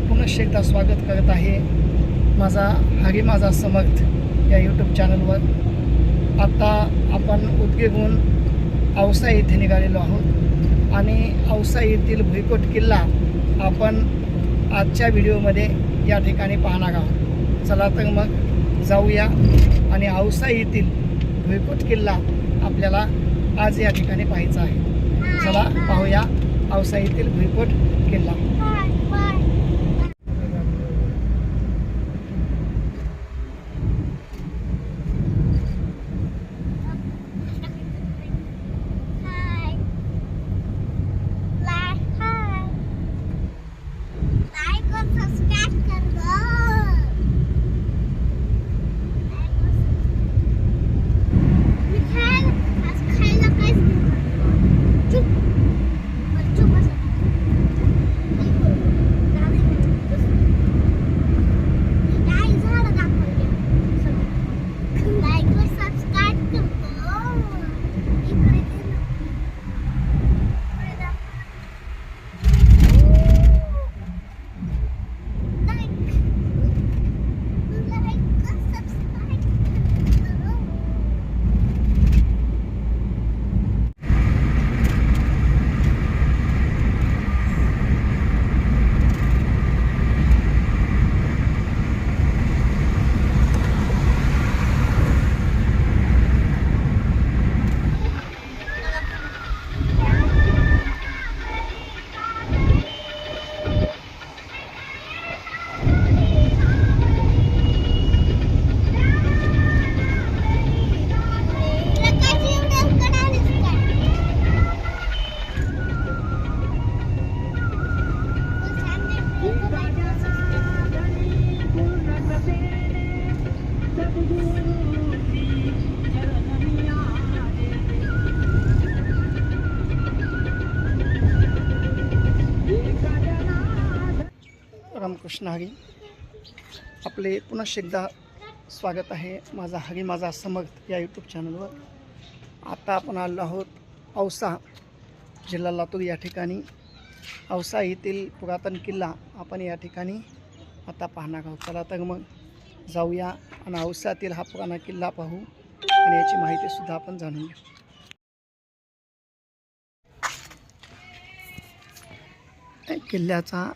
पुनश्च एकदा स्वागत करत आहे माझा हरी माझा समर्थ या यूट्यूब चॅनलवर आता आपण उदगीरहून औसा येथे निघालेलो आहोत आणि औसा येथील भुईकोट किल्ला आपण आजच्या व्हिडिओमध्ये या ठिकाणी पाहणार आहोत. चला तर मग जाऊया आणि औसा येथील भुईकोट किल्ला आपल्याला आज या ठिकाणी पाहायचा आहे. चला पाहूया. औसा येथील भुईकोट किल्ला कृष्ण हरी. आपले पुन्हा एकदा स्वागत आहे माझा हरी माझा समर्थ या यूट्यूब चॅनलवर आता आपण आलो आहोत औसा जिल्हा लातूर या ठिकाणी. औसा येथील पुरातन किल्ला आपण या ठिकाणी आता पाहणार आहोत. चला तर मग जाऊया आणि औसातील हा पुराणा किल्ला पाहू आणि याची माहितीसुद्धा आपण जाणून घेऊ. किल्ल्याचा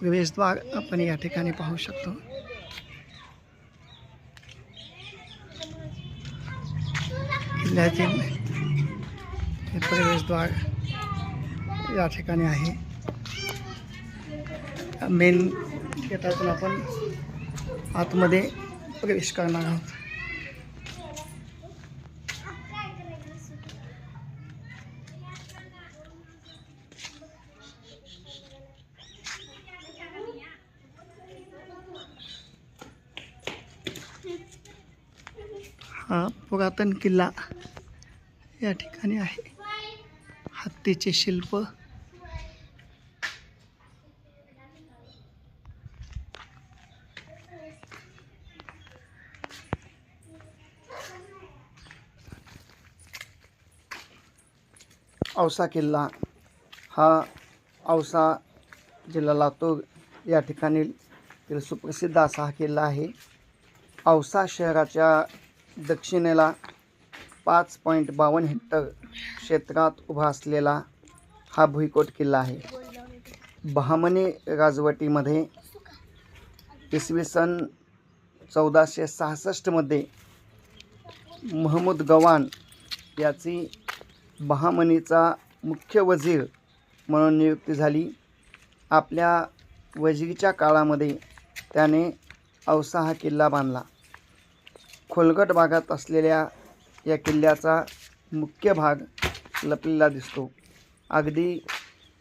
प्रवेशद्वार आपण या ठिकाणी पाहू शकतो किल्ल्यातील हे। प्रवेशद्वार या ठिकाणी आहे मेन गेटातून आपण आतमध्ये प्रवेश करणार आहोत हा पुरातन किल्ला या ठिकाणी आहे. हत्तीचे शिल्प. औसा किल्ला हा औसा जिल्हा लातूर या ठिकाणी सुप्रसिद्ध असा हा किल्ला आहे. औसा शहराच्या दक्षिणेला पाच पॉईंट बावन्न हेक्टर क्षेत्रात उभा असलेला हा भुईकोट किल्ला आहे. बहामनी राजवटीमध्ये इसवी सन चौदाशे सहासष्टमध्ये महमूद गवान याची बहामनीचा मुख्य वजीर म्हणून नियुक्ती झाली. आपल्या वजीरीच्या काळामध्ये त्याने औसा हा किल्ला बांधला. खोलगट भागात असलेल्या या किल्ल्याचा मुख्य भाग लपलेला दिसतो. अगदी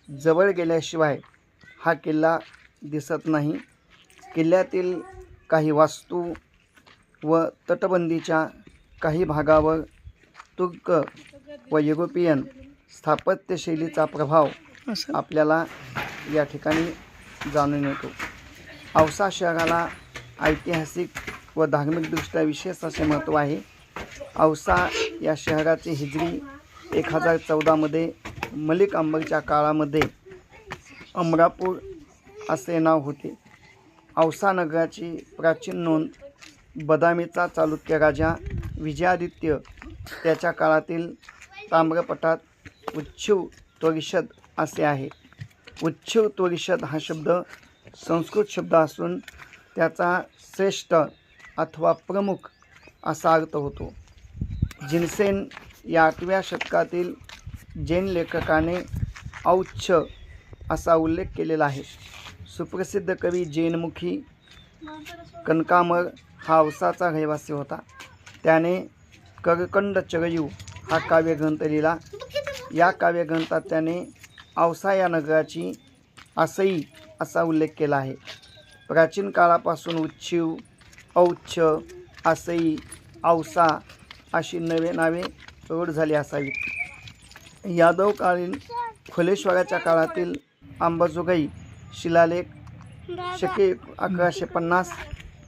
जवळ गेल्याशिवाय हा किल्ला दिसत नाही. किल्ल्यातील काही वास्तू व तटबंदीच्या काही भागावर तुर्क व युरोपियन स्थापत्यशैलीचा प्रभाव आपल्याला या ठिकाणी जाणून येतो. औसा शहराला ऐतिहासिक व धार्मिकदृष्ट्या विशेष असे महत्त्व आहे. औसा या शहराची हिजरी एक हजार चौदामध्ये मलिक अंबरच्या काळामध्ये अमरापूर असे नाव होते. औसा नगराची प्राचीन नोंद बदामीचा चालुक्य राजा विजयादित्य त्याच्या काळातील ताम्रपटात उच्छिव त्वरिषद असे आहे. उच्छिव त्वरिषद हा शब्द संस्कृत शब्द असून त्याचा श्रेष्ठ अथवा प्रमुख असा अर्थ होतो. जिनसेन या आठव्या शतकातील जैन लेखकाने औच्छ असा उल्लेख केलेला आहे. सुप्रसिद्ध कवी जैनमुखी कनकामर हा औसाचा रहिवासी होता. त्याने करकंड चरयू हा काव्यग्रंथ लिहिला. या काव्यग्रंथात त्याने औसा या नगराची असई असा उल्लेख केला आहे. प्राचीन काळापासून उच्छिव औच्छ आसई औसा अशी नवे नावे रूढ झाली असावीत. यादवकालीन खुलेश्वराच्या काळातील अंबाजोगाई शिलालेख शके अकराशे पन्नास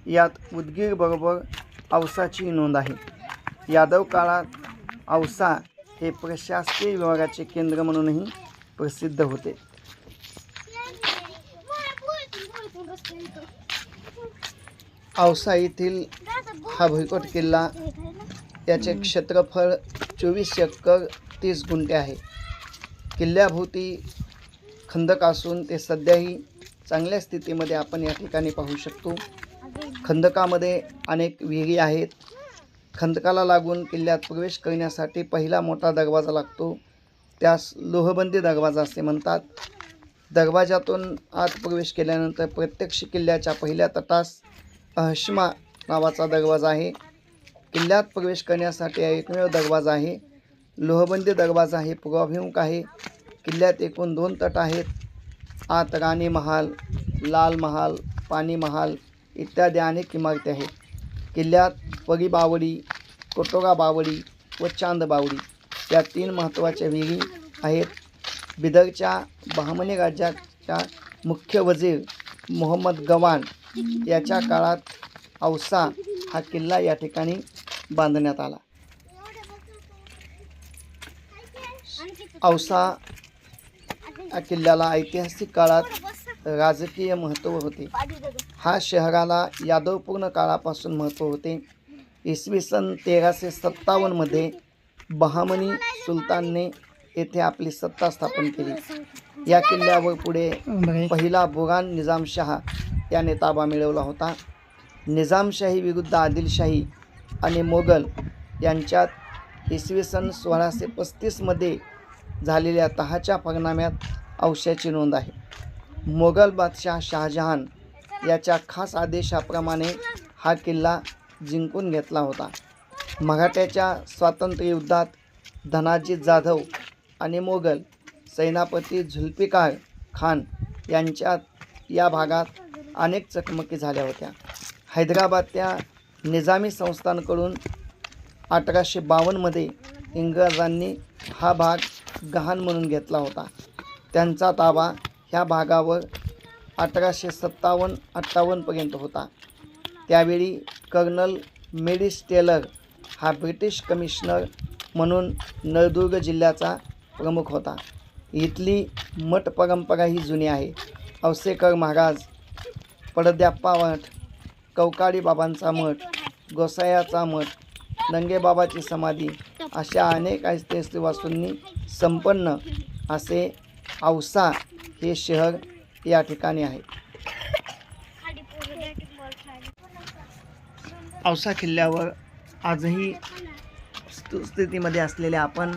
यात उदगीरबरोबर औसाची नोंद आहे. यादव काळात औसा हे प्रशासकीय विभागाचे केंद्र म्हणूनही प्रसिद्ध होते. औसा येथील हा भुईकोट किल्ला याचे क्षेत्रफळ चोवीस एकर तीस गुंठे आहे. किल्ल्याभोवती खंदक असून ते सध्याही चांगल्या स्थितीमध्ये आपण या ठिकाणी पाहू शकतो. खंदकामध्ये अनेक विहिरी आहेत. खंदकाला लागून किल्ल्यात प्रवेश करण्यासाठी पहिला मोठा दरवाजा लागतो. त्यास लोहबंदी दरवाजा असे म्हणतात. दरवाजातून आत प्रवेश केल्यानंतर प्रत्यक्ष किल्ल्याच्या पहिल्या तटास अहशिमा नावाचा दरवाजा आहे. किल्ल्यात प्रवेश करण्यासाठी एकमेव दरवाजा आहे. लोहबंदी दरवाजा हे पुगाभिमुख आहे. किल्ल्यात एकूण दोन तट आहेत. आत राणी महाल लाल महाल पाणी महाल इत्यादी अनेक इमारती आहेत. किल्ल्यात परी बावडी कोटोरा बावडी व चांद बावडी या तीन महत्त्वाच्या विहिरी आहेत. बिदरच्या बहामनी राज्याच्या मुख्य वजीर मोहम्मद गवान याच्या काळात औसा हा किल्ला या ठिकाणी बांधण्यात आला. औसा या किल्ल्याला ऐतिहासिक काळात राजकीय महत्त्व होते. हा शहराला यादवपूर्ण काळापासून महत्त्व होते. इसवी सन तेराशे सत्तावन्नमध्ये बहामनी सुलतानने येथे आपली सत्ता स्थापन केली. या किल्ल्यावर पुढे पहिला बुरान निजामशहा याने ताबा मिळवला होता. निजामशाही विरुद्ध आदिलशाही आणि मोगल यांच्यात इसवी सन सोळाशे पस्तीसमध्ये झालेल्या तहाच्या परिणामात अंशाची नोंद आहे. मोगल बादशाह शहाजहान याच्या खास आदेशाप्रमाणे हा किल्ला जिंकून घेतला होता. मराठ्याच्या स्वातंत्र्ययुद्धात धनाजी जाधव आणि मोगल सेनापती झुल्फिकार खान यांच्यात या भागात अनेक चकमकी झाल्या होत्या. हैदराबादच्या निजामी संस्थांकडून अठराशे बावन्नमध्ये इंग्रजांनी हा भाग गहाण म्हणून घेतला होता. त्यांचा ताबा ह्या भागावर अठराशे सत्तावन्न अठ्ठावन्नपर्यंत होता. त्यावेळी कर्नल मेडिस टेलर हा ब्रिटिश कमिशनर म्हणून नळदुर्ग जिल्ह्याचा प्रमुख होता. इथली मठ परंपरा ही जुनी आहे. अवसेकर महाराज पडद्याप्पा मठ कौकाडी बाबांचा मठ गोसायाचा मठ नंगेबाबाची समाधी अशा अनेक ऐतिहासिक वास्तूंनी संपन्न असे औसा हे शहर या ठिकाणी आहे. औसा किल्ल्यावर आजही स्थितीमध्ये असलेल्या आपण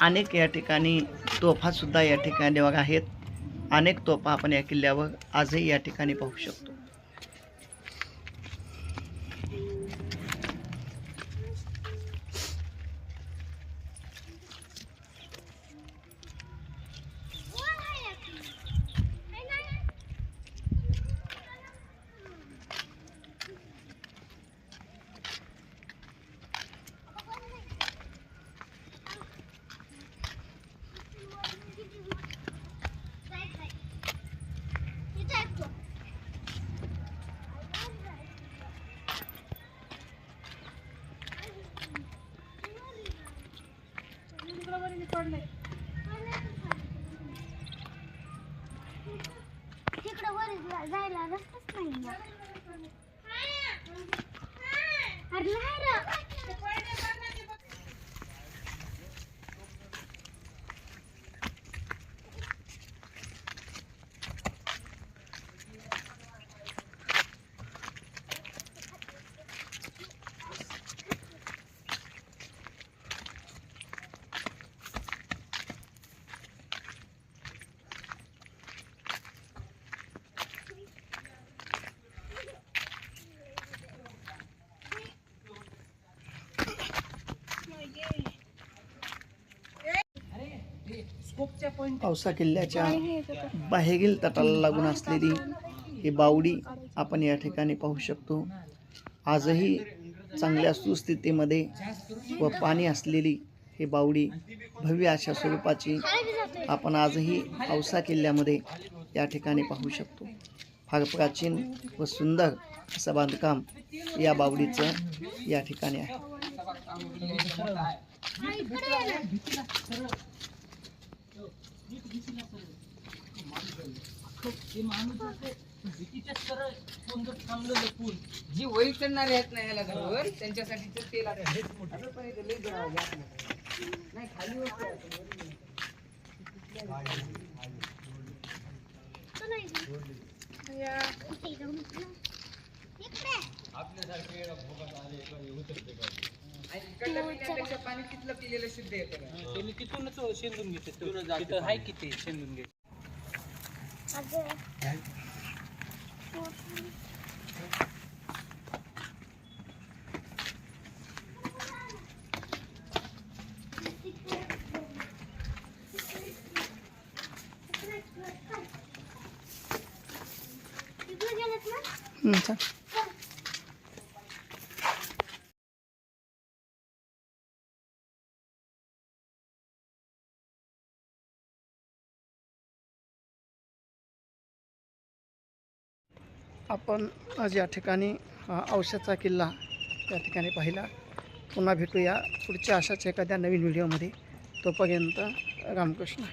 अनेक या ठिकाणी तोफासुद्धा या ठिकाणी बघा आहेत अनेक तोफा आपण या किल्ल्यावर आजही या ठिकाणी पाहू शकतो. చూడండి औसा किल्ल्याच्या बाहेरील तटाला लागून असलेली ही बावडी आपण या ठिकाणी पाहू शकतो. आजही चांगल्या सुस्थितीमध्ये व पाणी असलेली ही बावडी भव्य अशा स्वरूपाची आपण आजही औसा किल्ल्यामध्ये या ठिकाणी पाहू शकतो. फार प्राचीन व सुंदर असं बांधकाम या बावडीचं या ठिकाणी आहे. जी वैल करणारे आहेत ना याला घरावर त्यांच्यासाठी ते तेल आहे. असं पण इथे लई गरज आहे नाही खाली वरती आहे. तो नाही गे. इथे आणि इकडल्या पिण्यापेक्षा पाणी तिथलं पिलेलं शुद्ध येतं? त्यांनी तिथूनच शेंदून घेते तिथं आहे की ते शेंदून घे अगं. आपण आज या ठिकाणी औषधचा किल्ला या ठिकाणी पाहिला. पुन्हा भेटूया पुढच्या अशाच एखाद्या नवीन व्हिडिओमध्ये. तोपर्यंत रामकृष्ण.